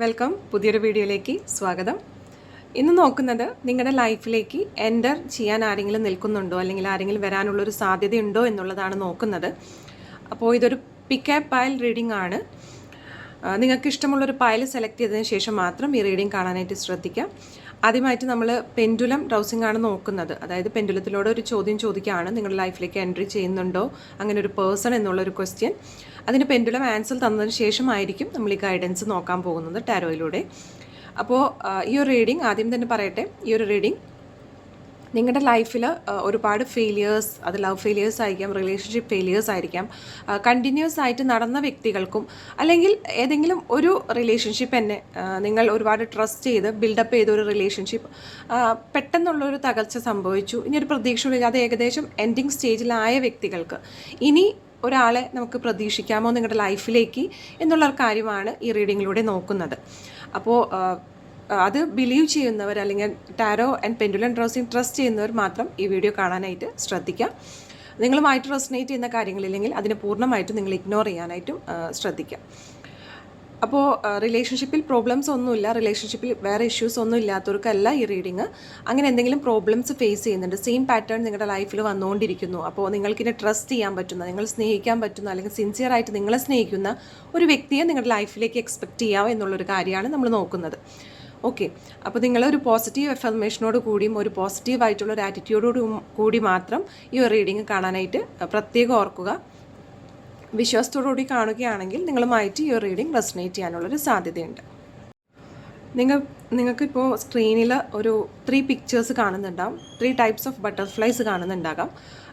Welcome പുതിയൊരു വീഡിയോയിലേക്ക് സ്വാഗതം ഇന്ന് നോക്കുന്നത് നിങ്ങളുടെ ലൈഫിലേക്ക് എൻ്റർ ചെയ്യാൻ ആരെങ്കിലും നിൽക്കുന്നുണ്ടോ അല്ലെങ്കിൽ ആരെങ്കിലും വരാനുള്ളൊരു സാധ്യതയുണ്ടോ എന്നുള്ളതാണ് നോക്കുന്നത് അപ്പോൾ ഇതൊരു പിക്ക് ആപ്പ് പയൽ റീഡിംഗ് ആണ് നിങ്ങൾക്ക് ഇഷ്ടമുള്ളൊരു പയൽ സെലക്ട് ചെയ്തതിന് ശേഷം മാത്രം ഈ റീഡിംഗ് കാണാനായിട്ട് ശ്രദ്ധിക്കാം ആദ്യമായിട്ട് നമ്മൾ പെൻഡുലം ഡ്രൗസിംഗ് ആണ് നോക്കുന്നത് അതായത് പെൻഡുലത്തിലൂടെ ഒരു ചോദ്യം ചോദിക്കുകയാണ് നിങ്ങളുടെ ലൈഫിലേക്ക് എൻട്രി ചെയ്യുന്നുണ്ടോ അങ്ങനെ ഒരു പേഴ്സൺ എന്നുള്ളൊരു ക്വസ്റ്റ്യൻ അതിന് പെൻഡുലം ആൻസർ തന്നതിന് ശേഷമായിരിക്കും നമ്മൾ ഈ ഗൈഡൻസ് നോക്കാൻ പോകുന്നത് ടാരോയിലൂടെ അപ്പോൾ ഈ ഒരു റീഡിംഗ് ആദ്യം തന്നെ പറയട്ടെ ഈ ഒരു റീഡിംഗ് നിങ്ങളുടെ ലൈഫിൽ ഒരുപാട് ഫെയിലിയേഴ്സ് അത് ലവ് ഫെയിലിയേഴ്സ് ആയിരിക്കാം റിലേഷൻഷിപ്പ് ഫെയിലിയേഴ്സ് ആയിരിക്കാം കണ്ടിന്യൂസ് ആയിട്ട് നടന്ന വ്യക്തികൾക്കും അല്ലെങ്കിൽ ഏതെങ്കിലും ഒരു റിലേഷൻഷിപ്പ് തന്നെ നിങ്ങൾ ഒരുപാട് ട്രസ്റ്റ് ചെയ്ത് ബിൽഡപ്പ് ചെയ്ത ഒരു റിലേഷൻഷിപ്പ് പെട്ടെന്നുള്ളൊരു തകർച്ച സംഭവിച്ചു ഇനി ഒരു പ്രതീക്ഷയില്ല അത് ഏകദേശം എൻഡിങ് സ്റ്റേജിലായ വ്യക്തികൾക്ക് ഇനി ഒരാളെ നമുക്ക് പ്രതീക്ഷിക്കാമോ നിങ്ങളുടെ ലൈഫിലേക്ക് എന്നുള്ള കാര്യമാണ് ഈ റീഡിങ്ങിലൂടെ നോക്കുന്നത് അപ്പോൾ അത് ബിലീവ് ചെയ്യുന്നവർ അല്ലെങ്കിൽ tarot and pendulum dowsing trust ചെയ്യുന്നവർ മാത്രം ഈ വീഡിയോ കാണാനായിട്ട് ശ്രദ്ധിക്കുക നിങ്ങളുമായിട്ട് റെസനേറ്റ് ചെയ്യുന്ന കാര്യങ്ങളില്ലെങ്കിൽ അതിനെ പൂർണ്ണമായിട്ടും നിങ്ങൾ ഇഗ്നോർ ചെയ്യാനായിട്ടും ശ്രദ്ധിക്കുക അപ്പോൾ റിലേഷൻഷിപ്പിൽ പ്രോബ്ലംസ് ഒന്നുമില്ല റിലേഷൻഷിപ്പിൽ വേറെ ഇഷ്യൂസ് ഒന്നും ഇല്ലാത്തവർക്കല്ല ഈ റീഡിങ് അങ്ങനെ എന്തെങ്കിലും പ്രോബ്ലംസ് ഫേസ് ചെയ്യുന്നുണ്ട് സെയിം പാറ്റേൺ നിങ്ങളുടെ ലൈഫിൽ വന്നുകൊണ്ടിരിക്കുന്നു അപ്പോൾ നിങ്ങൾക്കിനെ ട്രസ്റ്റ് ചെയ്യാൻ പറ്റുന്ന നിങ്ങൾ സ്നേഹിക്കാൻ പറ്റുന്ന അല്ലെങ്കിൽ സിൻസിയർ ആയിട്ട് നിങ്ങളെ സ്നേഹിക്കുന്ന ഒരു വ്യക്തിയെ നിങ്ങളുടെ ലൈഫിലേക്ക് എക്സ്പെക്റ്റ് ചെയ്യാം എന്നുള്ളൊരു കാര്യമാണ് നമ്മൾ നോക്കുന്നത് ഓക്കെ അപ്പോൾ നിങ്ങൾ ഒരു പോസിറ്റീവ് എഫർമേഷനോട് കൂടിയും ഒരു പോസിറ്റീവായിട്ടുള്ള ഒരു ആറ്റിറ്റ്യൂഡോട് കൂടി മാത്രം ഈ ഒരു റീഡിങ് കാണാനായിട്ട് പ്രത്യേകം ഓർക്കുക വിശ്വാസത്തോടുകൂടി കാണുകയാണെങ്കിൽ നിങ്ങളുമായിട്ട് ഈ റീഡിംഗ് റെസനേറ്റ് ചെയ്യാനുള്ളൊരു സാധ്യതയുണ്ട് നിങ്ങൾ നിങ്ങൾക്കിപ്പോൾ സ്ക്രീനിൽ ഒരു ത്രീ പിക്ചേഴ്സ് കാണുന്നുണ്ടാവും ത്രീ ടൈപ്സ് ഓഫ് ബട്ടർഫ്ലൈസ് കാണുന്നുണ്ടാകാം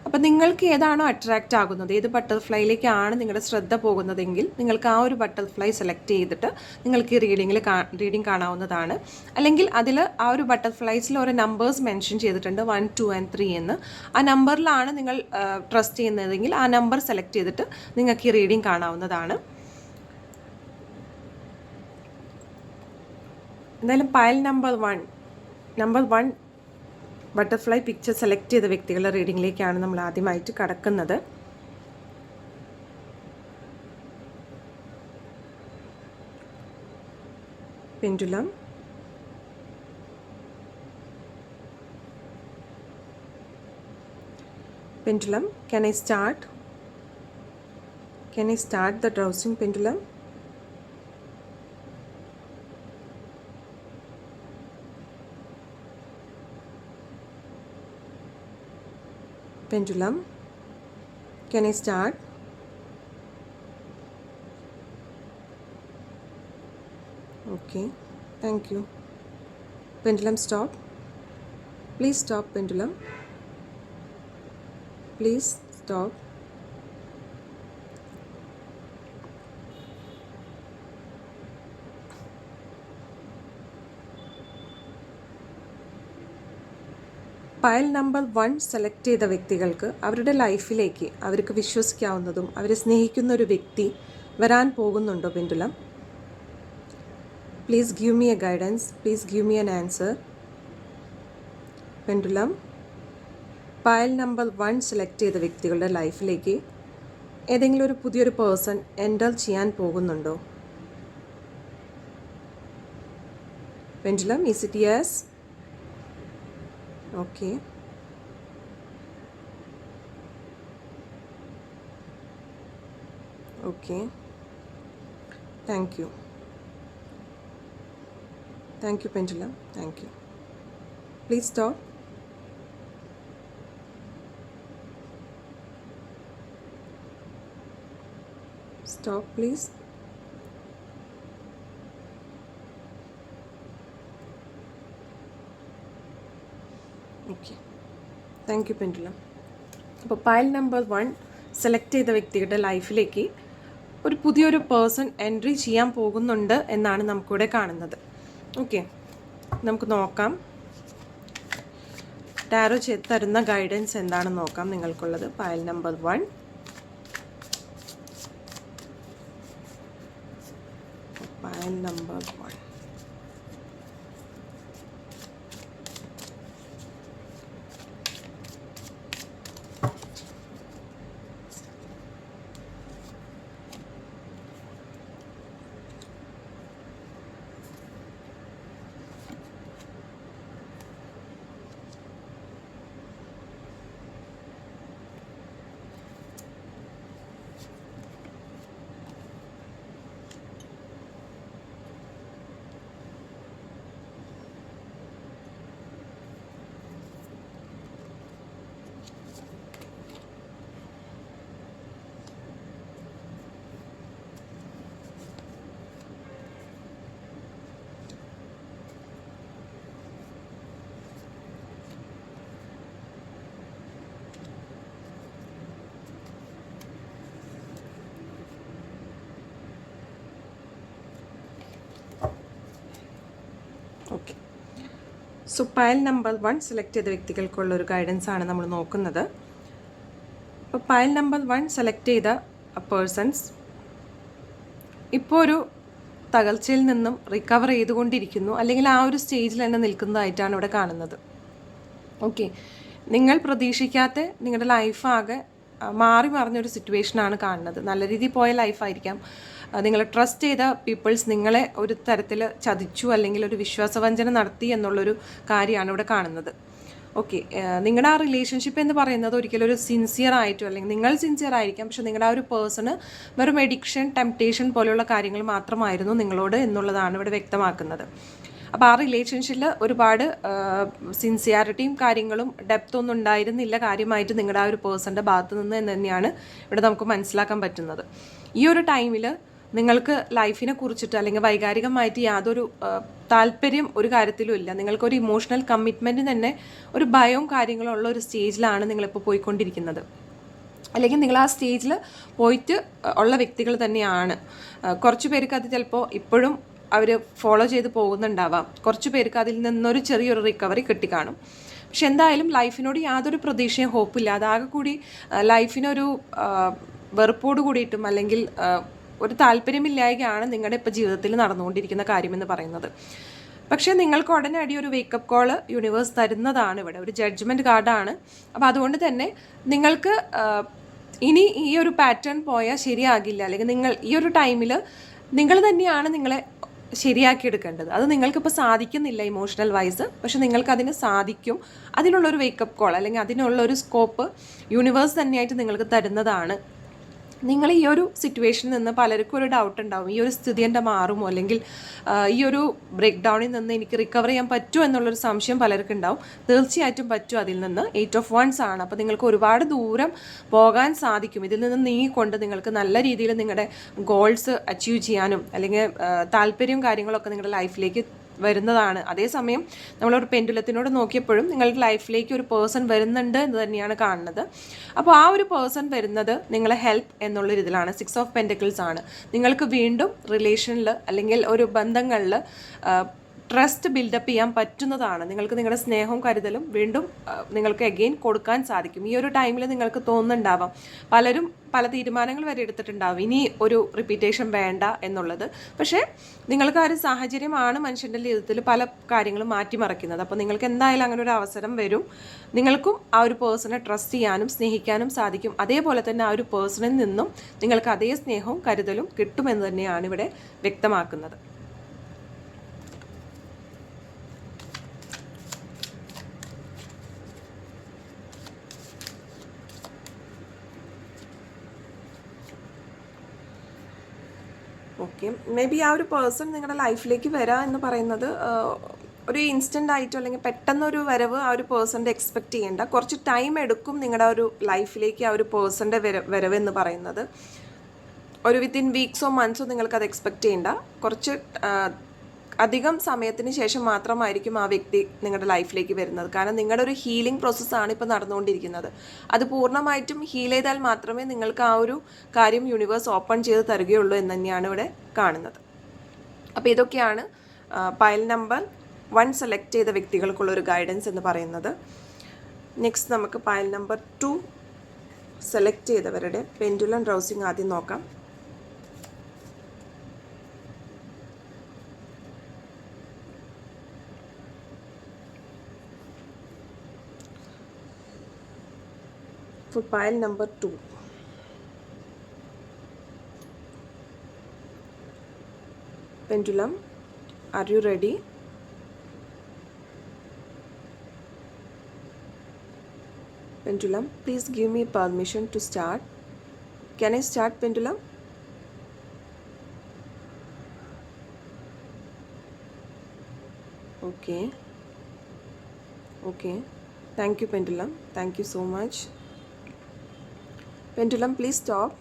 അപ്പോൾ നിങ്ങൾക്ക് ഏതാണോ അട്രാക്റ്റ് ആകുന്നത് ഏത് ബട്ടർഫ്ലൈയിലേക്കാണ് നിങ്ങളുടെ ശ്രദ്ധ പോകുന്നതെങ്കിൽ നിങ്ങൾക്ക് ആ ഒരു ബട്ടർഫ്ലൈ സെലക്ട് ചെയ്തിട്ട് നിങ്ങൾക്ക് ഈ റീഡിങ്ങിൽ റീഡിംഗ് കാണാവുന്നതാണ് അല്ലെങ്കിൽ അതിൽ ആ ഒരു ബട്ടർഫ്ലൈസിൽ ഓരോ നമ്പേഴ്സ് മെൻഷൻ ചെയ്തിട്ടുണ്ട് വൺ ടു ആൻഡ് ത്രീ എന്ന് ആ നമ്പറിലാണ് നിങ്ങൾ ട്രസ്റ്റ് ചെയ്യുന്നതെങ്കിൽ ആ നമ്പർ സെലക്ട് ചെയ്തിട്ട് നിങ്ങൾക്ക് ഈ റീഡിംഗ് കാണാവുന്നതാണ് എന്തായാലും pile number one number one butterfly picture select ചെയ്ത വ്യക്തികളുടെ റീഡിങ്ങിലേക്കാണ് നമ്മൾ ആദ്യമായിട്ട് കടക്കുന്നത് pendulum pendulum can I start can I start the dowsing pendulum pendulum. Can I start? Okay, thank you. Pendulum stop. Please stop pendulum. Please stop. Pile number one select ചെയ്ത വ്യക്തികൾക്ക് അവരുടെ ലൈഫിലേക്ക് അവർക്ക് വിശ്വസിക്കാവുന്നതും അവരെ സ്നേഹിക്കുന്ന ഒരു വ്യക്തി വരാൻ പോകുന്നുണ്ടോ pendulum please give me a guidance please give me an answer pendulum pile number one select ചെയ്ത വ്യക്തികളുടെ ലൈഫിലേക്ക് ഏതെങ്കിലും ഒരു പുതിയൊരു പേഴ്സൺ എൻ്റർ ചെയ്യാൻ പോകുന്നുണ്ടോ pendulum is it yes okay okay thank you thank you pendulum thank you please stop stop please thank you pendulum അപ്പോൾ pile number one select ചെയ്ത വ്യക്തിയുടെ ലൈഫിലേക്ക് ഒരു പുതിയൊരു പേഴ്സൺ എൻട്രി ചെയ്യാൻ പോകുന്നുണ്ട് എന്നാണ് നമുക്കിവിടെ കാണുന്നത് ഓക്കെ നമുക്ക് നോക്കാം ടാരോ ചെയ്ത് തരുന്ന ഗൈഡൻസ് എന്താണ് നോക്കാം നിങ്ങൾക്കുള്ളത് pile number one pile number so pile number one select ചെയ്ത വ്യക്തികൾക്കുള്ള ഒരു ഗൈഡൻസ് ആണ് നമ്മൾ നോക്കുന്നത് അപ്പോൾ പയൽ നമ്പർ വൺ സെലക്ട് ചെയ്ത പേഴ്സൺസ് ഇപ്പോൾ ഒരു തകർച്ചയിൽ നിന്നും റിക്കവർ ചെയ്തുകൊണ്ടിരിക്കുന്നു അല്ലെങ്കിൽ ആ ഒരു സ്റ്റേജിൽ തന്നെ നിൽക്കുന്നതായിട്ടാണ് ഇവിടെ കാണുന്നത് ഓക്കെ നിങ്ങൾ പ്രതീക്ഷിക്കാത്ത നിങ്ങളുടെ ലൈഫാകെ മാറി മറിഞ്ഞൊരു സിറ്റുവേഷനാണ് കാണുന്നത് നല്ല രീതിയിൽ പോയ ലൈഫായിരിക്കാം നിങ്ങൾ ട്രസ്റ്റ് ചെയ്ത പീപ്പിൾസ് നിങ്ങളെ ഒരു തരത്തിൽ ചതിച്ചു അല്ലെങ്കിൽ ഒരു വിശ്വാസവഞ്ചന നടത്തി എന്നുള്ളൊരു കാര്യമാണ് ഇവിടെ കാണുന്നത് ഓക്കെ നിങ്ങളുടെ ആ റിലേഷൻഷിപ്പ് എന്ന് പറയുന്നത് ഒരിക്കലും ഒരു സിൻസിയർ ആയിട്ടോ അല്ലെങ്കിൽ നിങ്ങൾ സിൻസിയർ ആയിരിക്കാം പക്ഷെ നിങ്ങളുടെ ആ ഒരു പേഴ്സണ് വെറും എഡിക്ഷൻ ടെംപ്റ്റേഷൻ പോലെയുള്ള കാര്യങ്ങൾ മാത്രമായിരുന്നു നിങ്ങളോട് എന്നുള്ളതാണ് ഇവിടെ വ്യക്തമാക്കുന്നത് അപ്പോൾ ആ റിലേഷൻഷിപ്പിൽ ഒരുപാട് സിൻസിയാരിറ്റിയും കാര്യങ്ങളും ഡെപ്തൊന്നും ഉണ്ടായിരുന്നില്ല കാര്യമായിട്ട് നിങ്ങളുടെ ആ ഒരു പേഴ്സണിൻ്റെ ഭാഗത്തു നിന്ന് തന്നെയാണ് ഇവിടെ നമുക്ക് മനസ്സിലാക്കാൻ പറ്റുന്നത് ഈ ഒരു ടൈമിൽ നിങ്ങൾക്ക് ലൈഫിനെ കുറിച്ചിട്ട് അല്ലെങ്കിൽ വൈകാരികമായിട്ട് യാതൊരു താല്പര്യം ഒരു കാര്യത്തിലും ഇല്ല നിങ്ങൾക്കൊരു ഇമോഷണൽ കമ്മിറ്റ്മെൻറ്റ് തന്നെ ഒരു ഭയവും കാര്യങ്ങളും ഉള്ള ഒരു സ്റ്റേജിലാണ് നിങ്ങളിപ്പോൾ പോയിക്കൊണ്ടിരിക്കുന്നത് അല്ലെങ്കിൽ നിങ്ങൾ ആ സ്റ്റേജിൽ പോയിട്ട് ഉള്ള വ്യക്തികൾ തന്നെയാണ് കുറച്ച് പേർക്ക് അത് ചിലപ്പോൾ ഇപ്പോഴും അവർ ഫോളോ ചെയ്ത് പോകുന്നുണ്ടാവാം കുറച്ച് പേർക്ക് അതിൽ നിന്നൊരു ചെറിയൊരു റിക്കവറി കിട്ടിക്കാണും പക്ഷെ എന്തായാലും ലൈഫിനോട് യാതൊരു പ്രതീക്ഷയും ഹോപ്പില്ല അതാകെ കൂടി ലൈഫിനൊരു വെറുപ്പോട് കൂടിയിട്ടും അല്ലെങ്കിൽ ഒരു താല്പര്യമില്ലായ്കയാണ് നിങ്ങളുടെ ഇപ്പോൾ ജീവിതത്തിൽ നടന്നുകൊണ്ടിരിക്കുന്ന കാര്യമെന്ന് പറയുന്നത് പക്ഷേ നിങ്ങൾക്ക് ഉടനടി ഒരു വേക്കപ്പ് കോൾ യൂണിവേഴ്സ് തരുന്നതാണ് ഇവിടെ ഒരു ജഡ്ജ്മെൻറ്റ് കാർഡാണ് അപ്പോൾ അതുകൊണ്ട് തന്നെ നിങ്ങൾക്ക് ഇനി ഈ ഒരു പാറ്റേൺ പോയാൽ ശരിയാകില്ല അല്ലെങ്കിൽ നിങ്ങൾ ഈ ഒരു ടൈമിൽ നിങ്ങൾ തന്നെയാണ് നിങ്ങളെ ശരിയാക്കി എടുക്കേണ്ടത് അത് നിങ്ങൾക്കിപ്പോൾ സാധിക്കുന്നില്ല ഇമോഷണൽ വൈസ് പക്ഷെ നിങ്ങൾക്ക് സാധിക്കും അതിനുള്ളൊരു വേക്കപ്പ് കോൾ അല്ലെങ്കിൽ അതിനുള്ളൊരു സ്കോപ്പ് യൂണിവേഴ്സ് തന്നെയായിട്ട് നിങ്ങൾക്ക് തരുന്നതാണ് നിങ്ങൾ ഈ ഒരു സിറ്റുവേഷനിൽ നിന്ന് പലർക്കും ഒരു ഡൗട്ട് ഉണ്ടാവും ഈ ഒരു സ്ഥിതി എൻ്റെ മാറുമോ അല്ലെങ്കിൽ ഈ ഒരു ബ്രേക്ക് ഡൗണിൽ നിന്ന് എനിക്ക് റിക്കവർ ചെയ്യാൻ പറ്റുമോ എന്നുള്ളൊരു സംശയം പലർക്കും ഉണ്ടാവും തീർച്ചയായിട്ടും പറ്റും അതിൽ നിന്ന് എയ്റ്റ് ഓഫ് വൺസ് ആണ് അപ്പോൾ നിങ്ങൾക്ക് ഒരുപാട് ദൂരം പോകാൻ സാധിക്കും ഇതിൽ നിന്ന് നീങ്ങിക്കൊണ്ട് നിങ്ങൾക്ക് നല്ല രീതിയിൽ നിങ്ങളുടെ ഗോൾസ് അച്ചീവ് ചെയ്യാനും അല്ലെങ്കിൽ താല്പര്യവും കാര്യങ്ങളൊക്കെ നിങ്ങളുടെ ലൈഫിലേക്ക് വരുന്നതാണ് അതേസമയം നമ്മളൊരു പെൻഡുലത്തിനോട് നോക്കിയപ്പോഴും നിങ്ങളുടെ ലൈഫിലേക്ക് ഒരു പേഴ്സൺ വരുന്നുണ്ട് എന്ന് തന്നെയാണ് കാണുന്നത് അപ്പോൾ ആ ഒരു പേഴ്സൺ വരുന്നത് നിങ്ങളെ ഹെൽപ്പ് എന്നുള്ള ഇതിലാണ് സിക്സ് ഓഫ് പെൻഡിക്കിൾസ് ആണ് നിങ്ങൾക്ക് വീണ്ടും റിലേഷനിൽ അല്ലെങ്കിൽ ഒരു ബന്ധങ്ങളിൽ ട്രസ്റ്റ് ബിൽഡപ്പ് ചെയ്യാൻ പറ്റുന്നതാണ് നിങ്ങൾക്ക് നിങ്ങളുടെ സ്നേഹവും കരുതലും വീണ്ടും നിങ്ങൾക്ക് എഗെയിൻ കൊടുക്കാൻ സാധിക്കും ഈ ഒരു ടൈമിൽ നിങ്ങൾക്ക് തോന്നുന്നുണ്ടാവാം പലരും പല തീരുമാനങ്ങൾ വരെ എടുത്തിട്ടുണ്ടാവും ഇനി ഒരു റിപ്പീറ്റേഷൻ വേണ്ട എന്നുള്ളത് പക്ഷേ നിങ്ങൾക്ക് ആ ഒരു സാഹചര്യമാണ് മനുഷ്യൻ്റെ ജീവിതത്തിൽ പല കാര്യങ്ങളും മാറ്റിമറിക്കുന്നത് അപ്പോൾ നിങ്ങൾക്ക് എന്തായാലും അങ്ങനെ ഒരു അവസരം വരും നിങ്ങൾക്കും ആ ഒരു പേഴ്സണെ ട്രസ്റ്റ് ചെയ്യാനും സ്നേഹിക്കാനും സാധിക്കും അതേപോലെ തന്നെ ആ ഒരു പേഴ്സണിൽ നിന്നും നിങ്ങൾക്ക് അതേ സ്നേഹവും കരുതലും കിട്ടുമെന്ന് തന്നെയാണ് ഇവിടെ വ്യക്തമാക്കുന്നത് ഓക്കെ മേ ബി ആ ഒരു പേഴ്സൺ നിങ്ങളുടെ ലൈഫിലേക്ക് വരാം എന്ന് പറയുന്നത് ഒരു ഇൻസ്റ്റൻ്റ് ആയിട്ടോ അല്ലെങ്കിൽ പെട്ടെന്നൊരു വരവ് ആ ഒരു പേഴ്സൻ്റെ എക്സ്പെക്റ്റ് ചെയ്യേണ്ട കുറച്ച് ടൈം എടുക്കും നിങ്ങളുടെ ഒരു ലൈഫിലേക്ക് ആ ഒരു പേഴ്സൻ്റെ വരവ് എന്ന് പറയുന്നത് ഒരു വിത്തിൻ വീക്സോ മന്ത്സോ നിങ്ങൾക്കത് എക്സ്പെക്റ്റ് ചെയ്യേണ്ട കുറച്ച് അധികം സമയത്തിന് ശേഷം മാത്രമായിരിക്കും ആ വ്യക്തി നിങ്ങളുടെ ലൈഫിലേക്ക് വരുന്നത് കാരണം നിങ്ങളുടെ ഒരു ഹീലിംഗ് പ്രോസസ്സാണ് ഇപ്പോൾ നടന്നുകൊണ്ടിരിക്കുന്നത് അത് പൂർണ്ണമായിട്ടും ഹീൽ ചെയ്താൽ മാത്രമേ നിങ്ങൾക്ക് ആ ഒരു കാര്യം യൂണിവേഴ്സ് ഓപ്പൺ ചെയ്ത് തരികയുള്ളൂ എന്ന് തന്നെയാണ് ഇവിടെ കാണുന്നത് അപ്പോൾ ഇതൊക്കെയാണ് പയൽ നമ്പർ വൺ സെലക്ട് ചെയ്ത വ്യക്തികൾക്കുള്ള ഒരു ഗൈഡൻസ് എന്ന് പറയുന്നത് നെക്സ്റ്റ് നമുക്ക് പയൽ നമ്പർ ടു സെലക്ട് ചെയ്തവരുടെ പെൻഡുലം റൗസിങ് ആദ്യം നോക്കാം for pile number 2. Pendulum, are you ready? Pendulum, please give me permission to start. Can I start pendulum? Okay. Okay. Thank you pendulum. Thank you so much. pendulum please stop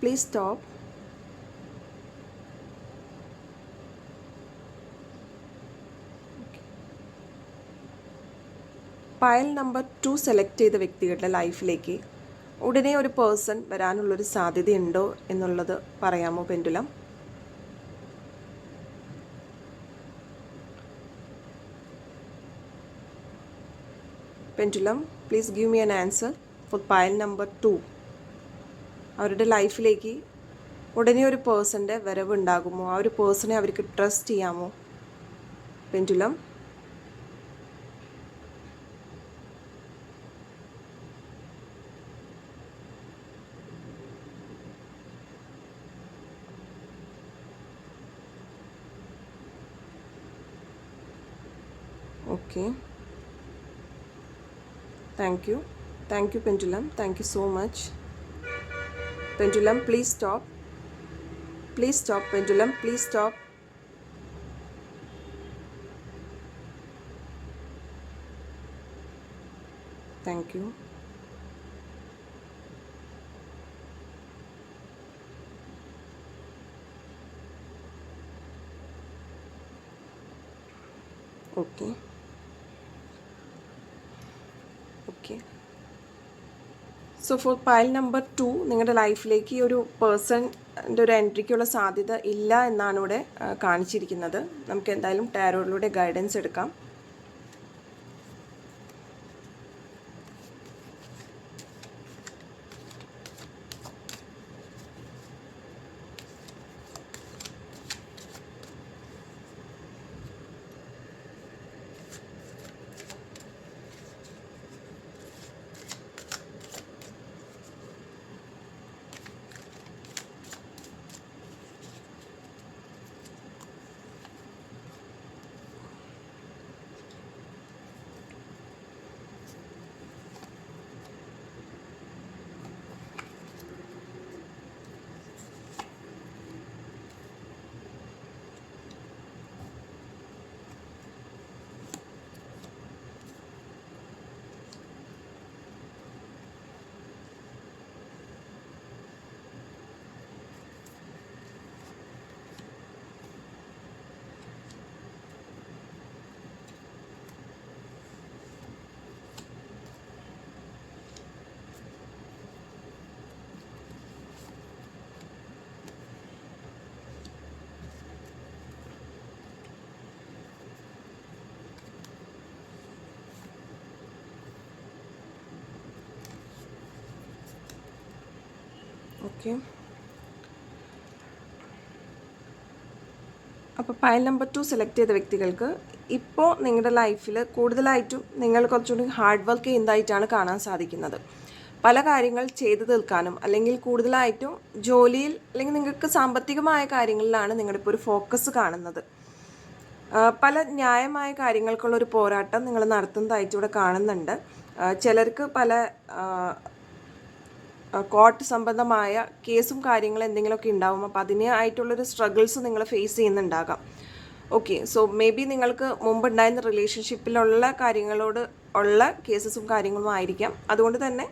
please stop pile number two select ചെയ്ത വ്യക്തികളുടെ ലൈഫിലേക്ക് ഉടനെ ഒരു person വരാനുള്ളൊരു സാധ്യതയുണ്ടോ എന്നുള്ളത് പറയാമോ pendulum pendulum please give me an answer അപ്പോൾ pile number two അവരുടെ ലൈഫിലേക്ക് ഉടനെ ഒരു പേഴ്സൻ്റെ വരവ് ഉണ്ടാകുമോ ആ ഒരു പേഴ്സണെ അവർക്ക് ട്രസ്റ്റ് ചെയ്യാമോ pendulum okay thank you Thank you, Pendulum. Thank you so much. Pendulum, please stop. Please stop, Pendulum. Please stop. Thank you. Okay. Okay. So for pile number two നിങ്ങളുടെ ലൈഫിലേക്ക് ഈ ഒരു പേഴ്സണിൻ്റെ ഒരു എൻട്രിക്കുള്ള സാധ്യത ഇല്ല എന്നാണ് ഇവിടെ കാണിച്ചിരിക്കുന്നത് നമുക്ക് എന്തായാലും ടാരോയിലൂടെ ഗൈഡൻസ് എടുക്കാം ഓക്കെ അപ്പോൾ ഫയൽ നമ്പർ ടു സെലക്ട് ചെയ്ത വ്യക്തികൾക്ക് ഇപ്പോൾ നിങ്ങളുടെ ലൈഫിൽ കൂടുതലായിട്ടും നിങ്ങൾ കുറച്ചുകൂടി ഹാർഡ് വർക്ക് ചെയ്യുന്നതായിട്ടാണ് കാണാൻ സാധിക്കുന്നത് പല കാര്യങ്ങൾ ചെയ്തു തീർക്കാനും അല്ലെങ്കിൽ കൂടുതലായിട്ടും ജോലിയിൽ അല്ലെങ്കിൽ നിങ്ങൾക്ക് സാമ്പത്തികമായ കാര്യങ്ങളിലാണ് നിങ്ങളുടെ ഇപ്പോൾ ഒരു ഫോക്കസ് കാണുന്നത് പല ന്യായമായ കാര്യങ്ങൾക്കുള്ള ഒരു പോരാട്ടം നിങ്ങൾ നടത്തുന്നതായിട്ട് ഇവിടെ കാണുന്നുണ്ട് ചിലർക്ക് പല കോർട്ട് സംബന്ധമായ കേസും കാര്യങ്ങളും എന്തെങ്കിലുമൊക്കെ ഉണ്ടാവും അപ്പോൾ അതിനെ ആയിട്ടുള്ളൊരു സ്ട്രഗിൾസ് നിങ്ങൾ ഫേസ് ചെയ്യുന്നുണ്ടാകാം ഓക്കെ സോ മേ ബി നിങ്ങൾക്ക് ഉണ്ടായിരുന്ന റിലേഷൻഷിപ്പിലുള്ള കാര്യങ്ങളോട് ഉള്ള കേസസും കാര്യങ്ങളും ആയിരിക്കാം അതുകൊണ്ട് തന്നെ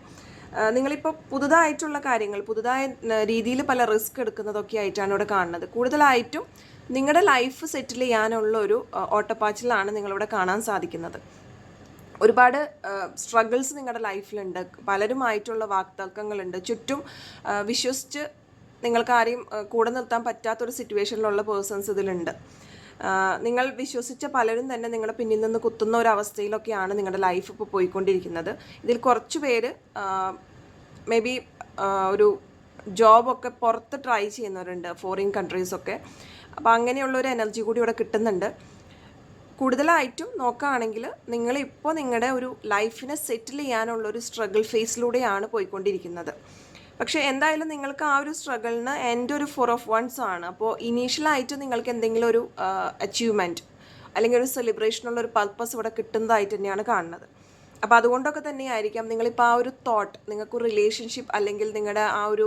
നിങ്ങളിപ്പോൾ പുതുതായിട്ടുള്ള കാര്യങ്ങൾ പുതുതായ രീതിയിൽ പല റിസ്ക് എടുക്കുന്നതൊക്കെ ആയിട്ടാണ് ഇവിടെ കാണുന്നത് കൂടുതലായിട്ടും നിങ്ങളുടെ ലൈഫ് സെറ്റിൽ ചെയ്യാനുള്ള ഒരു ഓട്ടപ്പാച്ചിലാണ് നിങ്ങളിവിടെ കാണാൻ സാധിക്കുന്നത് ഒരുപാട് സ്ട്രഗിൾസ് നിങ്ങളുടെ ലൈഫിലുണ്ട് പലരുമായിട്ടുള്ള വാക്തർക്കങ്ങളുണ്ട് ചുറ്റും വിശ്വസിച്ച് നിങ്ങൾക്ക് ആരെയും കൂടെ നിർത്താൻ പറ്റാത്തൊരു സിറ്റുവേഷനിലുള്ള പേഴ്സൺസ് ഇതിലുണ്ട് നിങ്ങൾ വിശ്വസിച്ച പലരും തന്നെ നിങ്ങളെ പിന്നിൽ നിന്ന് കുത്തുന്ന ഒരു അവസ്ഥയിലൊക്കെയാണ് നിങ്ങളുടെ ലൈഫ് ഇപ്പോൾ പോയിക്കൊണ്ടിരിക്കുന്നത് ഇതിൽ കുറച്ച് പേര് മേ ബി ഒരു ജോബൊക്കെ പുറത്ത് ട്രൈ ചെയ്യുന്നവരുണ്ട് ഫോറിൻ കൺട്രീസൊക്കെ അപ്പോൾ അങ്ങനെയുള്ളൊരു എനർജി കൂടി ഇവിടെ കിട്ടുന്നുണ്ട് കൂടുതലായിട്ടും നോക്കുകയാണെങ്കിൽ നിങ്ങളിപ്പോൾ നിങ്ങളുടെ ഒരു ലൈഫിനെ സെറ്റിൽ ചെയ്യാനുള്ള ഒരു സ്ട്രഗിൾ ഫേസിലൂടെയാണ് പോയിക്കൊണ്ടിരിക്കുന്നത് പക്ഷേ എന്തായാലും നിങ്ങൾക്ക് ആ ഒരു സ്ട്രഗിളിന് എൻ്റെ ഒരു ഫോർ ഓഫ് വൺസ് ആണ് അപ്പോൾ ഇനീഷ്യലായിട്ട് നിങ്ങൾക്ക് എന്തെങ്കിലും ഒരു അച്ചീവ്മെൻറ്റ് അല്ലെങ്കിൽ ഒരു സെലിബ്രേഷനുള്ള ഒരു പർപ്പസ് ഇവിടെ കിട്ടുന്നതായിട്ട് തന്നെയാണ് കാണുന്നത് അപ്പോൾ അതുകൊണ്ടൊക്കെ തന്നെയായിരിക്കാം നിങ്ങളിപ്പോൾ ആ ഒരു തോട്ട് നിങ്ങൾക്ക് റിലേഷൻഷിപ്പ് അല്ലെങ്കിൽ നിങ്ങളുടെ ആ ഒരു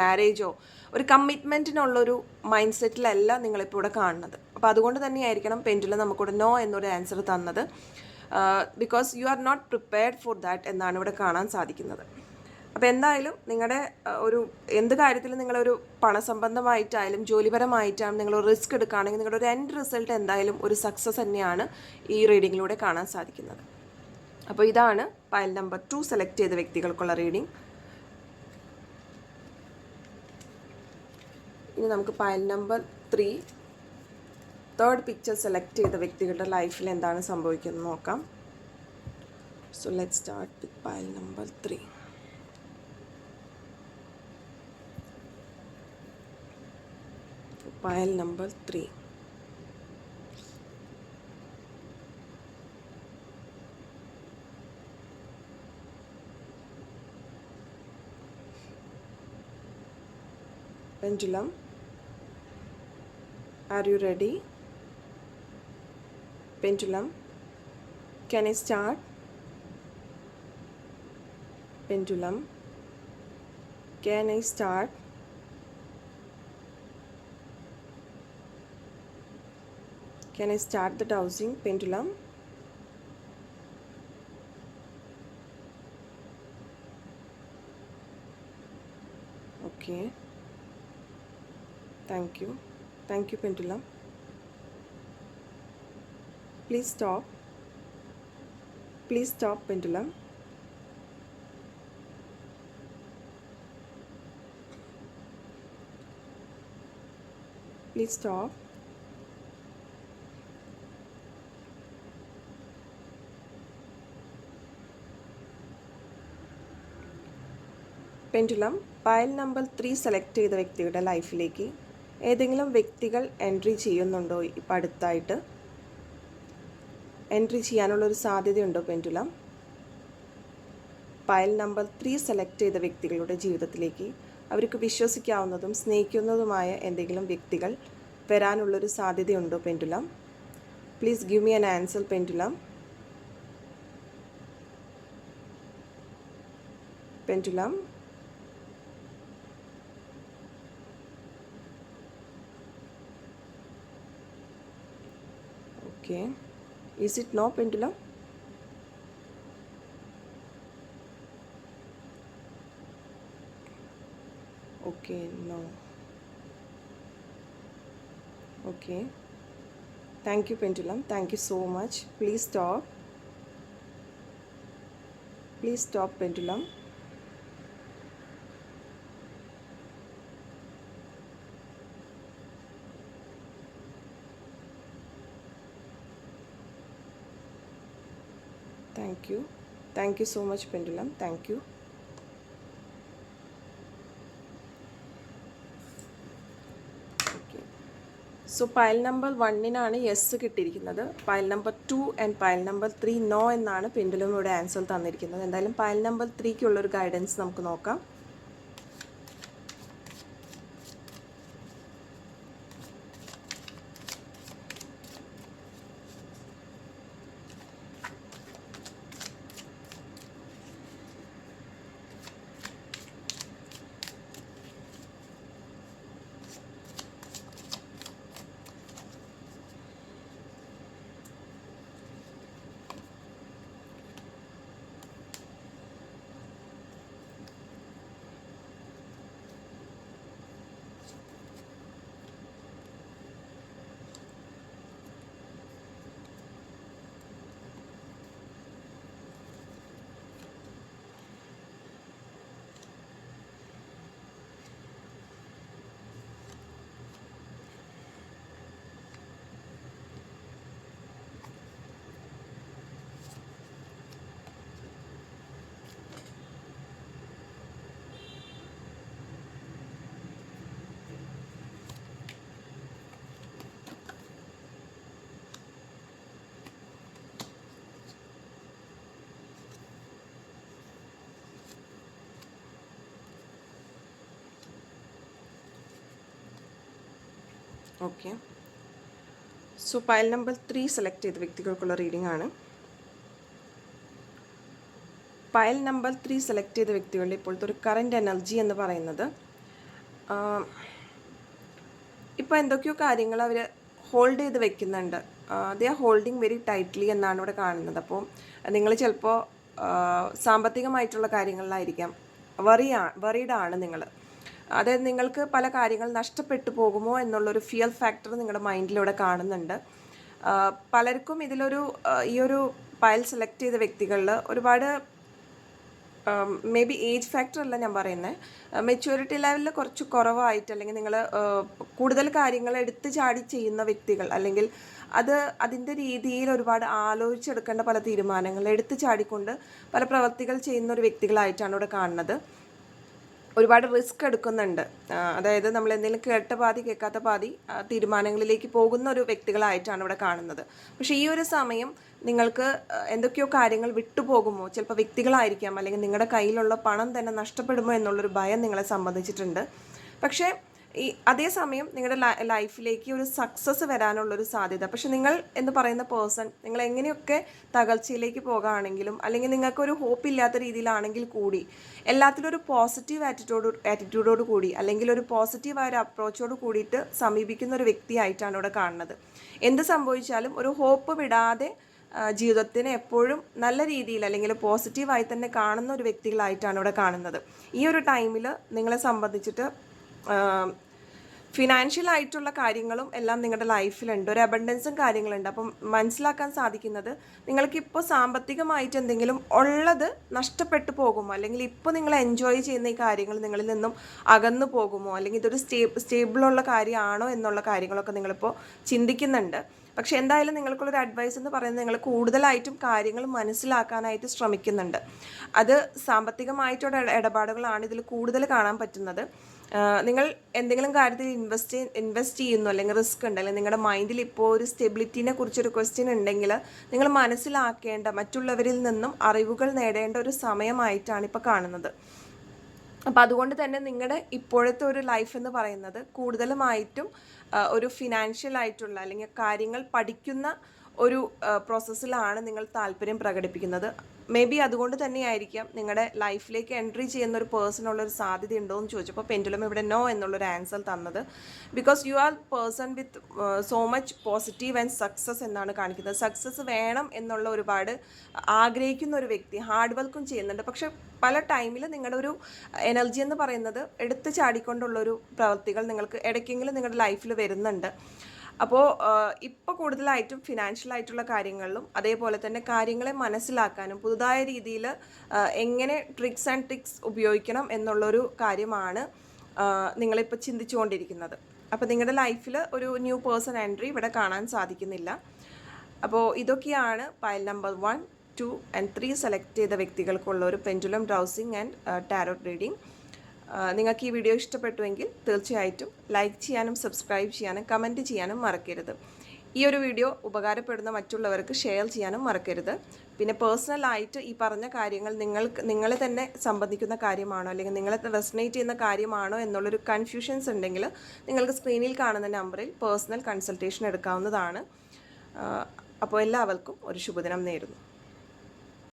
മാരേജോ ഒരു കമ്മിറ്റ്മെൻറ്റിനുള്ളൊരു മൈൻഡ് സെറ്റിലല്ല നിങ്ങളിപ്പോൾ ഇവിടെ കാണുന്നത് അപ്പോൾ അതുകൊണ്ട് തന്നെയായിരിക്കണം പെൻറ്റിൽ നമുക്കിവിടെ നോ എന്നൊരു ആൻസർ തന്നത് because you are not prepared for that എന്നാണ് ഇവിടെ കാണാൻ സാധിക്കുന്നത് അപ്പോൾ എന്തായാലും നിങ്ങളുടെ ഒരു എന്ത് കാര്യത്തിലും നിങ്ങളൊരു പണസംബന്ധമായിട്ടായാലും ജോലിപരമായിട്ടാണ് നിങ്ങൾ റിസ്ക് എടുക്കുകയാണെങ്കിൽ നിങ്ങളുടെ ഒരു എൻഡ് റിസൾട്ട് എന്തായാലും ഒരു സക്സസ് തന്നെയാണ് ഈ റീഡിങ്ങിലൂടെ കാണാൻ സാധിക്കുന്നത് അപ്പോൾ ഇതാണ് ഫയൽ നമ്പർ ടു സെലക്ട് ചെയ്ത വ്യക്തികൾക്കുള്ള റീഡിംഗ് ഇനി നമുക്ക് pile number three third picture select ചെയ്ത വ്യക്തികളുടെ ലൈഫിൽ എന്താണ് സംഭവിക്കുന്നത് നോക്കാം so let start with pile number three pile number three pendulum Are you ready? Pendulum. Can I start? Pendulum. Can I start? Can I start the dowsing pendulum? Okay. Thank you. Thank you, pendulum. Please stop. Please stop, pendulum. Please stop. Pendulum Payal number three select ചെയ്ത വ്യക്തിയുടെ ലൈഫിലേക്ക് ഏതെങ്കിലും വ്യക്തികൾ entry ചെയ്യുന്നുണ്ടോ ഇപ്പം അടുത്തായിട്ട് entry ചെയ്യാനുള്ളൊരു സാധ്യതയുണ്ടോ pendulum pile number three select ചെയ്ത വ്യക്തികളുടെ ജീവിതത്തിലേക്ക് അവർക്ക് വിശ്വസിക്കാവുന്നതും സ്നേഹിക്കുന്നതുമായ എന്തെങ്കിലും വ്യക്തികൾ വരാനുള്ളൊരു സാധ്യതയുണ്ടോ pendulum please give me an answer pendulum pendulum Okay. Is it now pendulum? Okay, no. Okay. Thank you, pendulum. Thank you so much. Please stop. Please stop, pendulum. Thank you thank you so much pendulum thank you so pile number വണ്ണിനാണ് yes കിട്ടിയിരിക്കുന്നത് pile number two and pile number three no എന്നാണ് pendulum ഇവിടെ answer തന്നിരിക്കുന്നത് എന്തായാലും pile number ത്രീക്കുള്ളൊരു guidance നമുക്ക് നോക്കാം okay so pile number three select ചെയ്ത വ്യക്തികൾക്കുള്ള റീഡിംഗ് ആണ് ഫയൽ നമ്പർ ത്രീ സെലക്ട് ചെയ്ത വ്യക്തികളുടെ ഇപ്പോഴത്തെ ഒരു കറൻറ്റ് എനർജി എന്ന് പറയുന്നത് ഇപ്പോൾ എന്തൊക്കെയോ കാര്യങ്ങൾ അവർ ഹോൾഡ് ചെയ്ത് വെക്കുന്നുണ്ട് they are holding very tightly എന്നാണ് ഇവിടെ കാണുന്നത് അപ്പോൾ നിങ്ങൾ ചിലപ്പോൾ സാമ്പത്തികമായിട്ടുള്ള കാര്യങ്ങളിലായിരിക്കാം വറിയാ വറീഡാണ് നിങ്ങൾ അതായത് നിങ്ങൾക്ക് പല കാര്യങ്ങൾ നഷ്ടപ്പെട്ടു പോകുമോ എന്നുള്ളൊരു ഫിയർ ഫാക്ടർ നിങ്ങളുടെ മൈൻഡിലൂടെ കാണുന്നുണ്ട് പലർക്കും ഇതിലൊരു ഈ ഒരു പയൽ സെലക്ട് ചെയ്ത വ്യക്തികളിൽ ഒരുപാട് മേ ബി ഏജ് ഫാക്ടർ അല്ല ഞാൻ പറയുന്നത് മെച്യൂരിറ്റി ലെവലിൽ കുറച്ച് കുറവായിട്ട് അല്ലെങ്കിൽ നിങ്ങൾ കൂടുതൽ കാര്യങ്ങൾ എടുത്തു ചാടി ചെയ്യുന്ന വ്യക്തികൾ അല്ലെങ്കിൽ അത് അതിൻ്റെ രീതിയിൽ ഒരുപാട് ആലോചിച്ചെടുക്കേണ്ട പല തീരുമാനങ്ങൾ എടുത്തു ചാടിക്കൊണ്ട് പല പ്രവൃത്തികൾ ചെയ്യുന്ന ഒരു വ്യക്തികളായിട്ടാണ് ഇവിടെ കാണുന്നത് ഒരുപാട് റിസ്ക് എടുക്കുന്നുണ്ട് അതായത് നമ്മൾ എന്തെങ്കിലും കേട്ട പാതി കേൾക്കാത്ത പാതി തീരുമാനങ്ങളിലേക്ക് പോകുന്ന ഒരു വ്യക്തികളായിട്ടാണ് ഇവിടെ കാണുന്നത് പക്ഷേ ഈ ഒരു സമയം നിങ്ങൾക്ക് എന്തൊക്കെയോ കാര്യങ്ങൾ വിട്ടുപോകുമോ ചിലപ്പോൾ വ്യക്തികളായിരിക്കാം അല്ലെങ്കിൽ നിങ്ങളുടെ കയ്യിലുള്ള പണം തന്നെ നഷ്ടപ്പെടുമോ എന്നുള്ളൊരു ഭയം നിങ്ങളെ സംബന്ധിച്ചിട്ടുണ്ട് പക്ഷേ ഈ അതേസമയം നിങ്ങളുടെ ലൈഫിലേക്ക് ഒരു സക്സസ് വരാനുള്ള ഒരു സാധ്യത പക്ഷെ നിങ്ങൾ എന്ന് പറയുന്ന പേഴ്സൺ നിങ്ങൾ എങ്ങനെയൊക്കെ തകർച്ചയിലേക്ക് പോകുകയാണെങ്കിലും അല്ലെങ്കിൽ നിങ്ങൾക്കൊരു ഹോപ്പ് ഇല്ലാത്ത രീതിയിലാണെങ്കിൽ കൂടി എല്ലാത്തിലും ഒരു പോസിറ്റീവ് ആറ്റിറ്റ്യൂഡ് ആറ്റിറ്റ്യൂഡോട് കൂടി അല്ലെങ്കിൽ ഒരു പോസിറ്റീവ് ഒരു അപ്രോച്ചോട് കൂടിയിട്ട് സമീപിക്കുന്ന ഒരു വ്യക്തിയായിട്ടാണ് ഇവിടെ കാണുന്നത് എന്ത് സംഭവിച്ചാലും ഒരു ഹോപ്പ് വിടാതെ ജീവിതത്തിന് എപ്പോഴും നല്ല രീതിയിൽ അല്ലെങ്കിൽ പോസിറ്റീവായി തന്നെ കാണുന്ന ഒരു വ്യക്തികളായിട്ടാണ് ഇവിടെ കാണുന്നത് ഈ ഒരു ടൈമിൽ നിങ്ങളെ സംബന്ധിച്ചിട്ട് ഫിനാൻഷ്യൽ ആയിട്ടുള്ള കാര്യങ്ങളും എല്ലാം നിങ്ങളുടെ ലൈഫിലുണ്ട് ഒരു അബണ്ടൻസും കാര്യങ്ങളുണ്ട് അപ്പം മനസ്സിലാക്കാൻ സാധിക്കുന്നത് നിങ്ങൾക്കിപ്പോൾ സാമ്പത്തികമായിട്ട് എന്തെങ്കിലും ഉള്ളത് നഷ്ടപ്പെട്ടു പോകുമോ അല്ലെങ്കിൽ ഇപ്പോൾ നിങ്ങൾ എൻജോയ് ചെയ്യുന്ന ഈ കാര്യങ്ങൾ നിങ്ങളിൽ നിന്നും അകന്നു പോകുമോ അല്ലെങ്കിൽ ഇതൊരു സ്റ്റേ സ്റ്റേബിളുള്ള കാര്യമാണോ എന്നുള്ള കാര്യങ്ങളൊക്കെ നിങ്ങളിപ്പോൾ ചിന്തിക്കുന്നുണ്ട് പക്ഷേ എന്തായാലും നിങ്ങൾക്കുള്ളൊരു അഡ്വൈസ് എന്ന് പറയുന്നത് നിങ്ങൾ കൂടുതലായിട്ടും കാര്യങ്ങൾ മനസ്സിലാക്കാനായിട്ട് ശ്രമിക്കുന്നുണ്ട് അത് സാമ്പത്തികമായിട്ടുള്ള ഇടപാടുകളാണ് ഇതിൽ കൂടുതൽ കാണാൻ പറ്റുന്നത് നിങ്ങൾ എന്തെങ്കിലും കാര്യത്തിൽ ഇൻവെസ്റ്റ് ഇൻവെസ്റ്റ് ചെയ്യുന്നു അല്ലെങ്കിൽ റിസ്ക് ഉണ്ട് അല്ലെങ്കിൽ നിങ്ങളുടെ മൈൻഡിൽ ഇപ്പോൾ ഒരു സ്റ്റെബിലിറ്റിനെ കുറിച്ചൊരു ക്വസ്റ്റ്യൻ ഉണ്ടെങ്കിൽ നിങ്ങൾ മനസ്സിലാക്കേണ്ട മറ്റുള്ളവരിൽ നിന്നും അറിവുകൾ നേടേണ്ട ഒരു സമയമായിട്ടാണ് ഇപ്പോൾ കാണുന്നത് അപ്പോൾ അതുകൊണ്ട് തന്നെ നിങ്ങളുടെ ഇപ്പോഴത്തെ ഒരു ലൈഫ് എന്ന് പറയുന്നത് കൂടുതലുമായിട്ടും ഒരു ഫിനാൻഷ്യൽ ആയിട്ടുള്ള അല്ലെങ്കിൽ കാര്യങ്ങൾ പഠിക്കുന്ന ഒരു പ്രോസസ്സിലാണ് നിങ്ങൾ താല്പര്യം പ്രകടിപ്പിക്കുന്നത് മേ ബി അതുകൊണ്ട് തന്നെയായിരിക്കാം നിങ്ങളുടെ ലൈഫിലേക്ക് എൻട്രി ചെയ്യുന്ന ഒരു പേഴ്സൺ ഉള്ള ഒരു സാധ്യത ഉണ്ടോ എന്ന് ചോദിച്ചപ്പോൾ പെൻഡുലം ഇവിടെ നോ എന്നുള്ളൊരു ആൻസർ തന്നത് because you are person with so much positive and success എന്നാണ് കാണിക്കുന്നത് സക്സസ് വേണം എന്നുള്ള ഒരുപാട് ആഗ്രഹിക്കുന്ന ഒരു വ്യക്തി ഹാർഡ് വർക്കും ചെയ്യുന്നുണ്ട് പക്ഷെ പല ടൈമിൽ നിങ്ങളുടെ ഒരു എനർജി എന്ന് പറയുന്നത് എടുത്തു ചാടിക്കൊണ്ടുള്ളൊരു പ്രവൃത്തികൾ നിങ്ങൾക്ക് ഇടയ്ക്കെങ്കിലും നിങ്ങളുടെ ലൈഫിൽ വരുന്നുണ്ട് അപ്പോൾ ഇപ്പോൾ കൂടുതലായിട്ടും ഫിനാൻഷ്യലായിട്ടുള്ള കാര്യങ്ങളിലും അതേപോലെ തന്നെ കാര്യങ്ങളെ മനസ്സിലാക്കാനും പുതുതായ രീതിയിൽ എങ്ങനെ ട്രിക്സ് ആൻഡ് ട്രിക്സ് ഉപയോഗിക്കണം എന്നുള്ളൊരു കാര്യമാണ് നിങ്ങളിപ്പോൾ ചിന്തിച്ചുകൊണ്ടിരിക്കുന്നത് അപ്പോൾ നിങ്ങളുടെ ലൈഫിൽ ഒരു ന്യൂ പേഴ്സൺ എൻട്രി ഇവിടെ കാണാൻ സാധിക്കുന്നില്ല അപ്പോൾ ഇതൊക്കെയാണ് pile number one two and three select ചെയ്ത വ്യക്തികൾക്കുള്ള ഒരു pendulum dowsing and tarot reading നിങ്ങൾക്ക് ഈ വീഡിയോ ഇഷ്ടപ്പെട്ടുവെങ്കിൽ തീർച്ചയായിട്ടും ലൈക്ക് ചെയ്യാനും സബ്സ്ക്രൈബ് ചെയ്യാനും കമൻറ്റ് ചെയ്യാനും മറക്കരുത് ഈ ഒരു വീഡിയോ ഉപകാരപ്പെടുന്ന മറ്റുള്ളവർക്ക് ഷെയർ ചെയ്യാനും മറക്കരുത് പിന്നെ പേഴ്സണലായിട്ട് ഈ പറഞ്ഞ കാര്യങ്ങൾ നിങ്ങൾക്ക് നിങ്ങളെ തന്നെ സംബന്ധിക്കുന്ന കാര്യമാണോ അല്ലെങ്കിൽ നിങ്ങളെ റെസനേറ്റ് ചെയ്യുന്ന കാര്യമാണോ എന്നുള്ളൊരു കൺഫ്യൂഷൻസ് ഉണ്ടെങ്കിൽ നിങ്ങൾക്ക് സ്ക്രീനിൽ കാണുന്ന നമ്പറിൽ പേഴ്സണൽ കൺസൾട്ടേഷൻ എടുക്കാവുന്നതാണ് അപ്പോൾ എല്ലാവർക്കും ഒരു ശുഭദിനം നേരുന്നു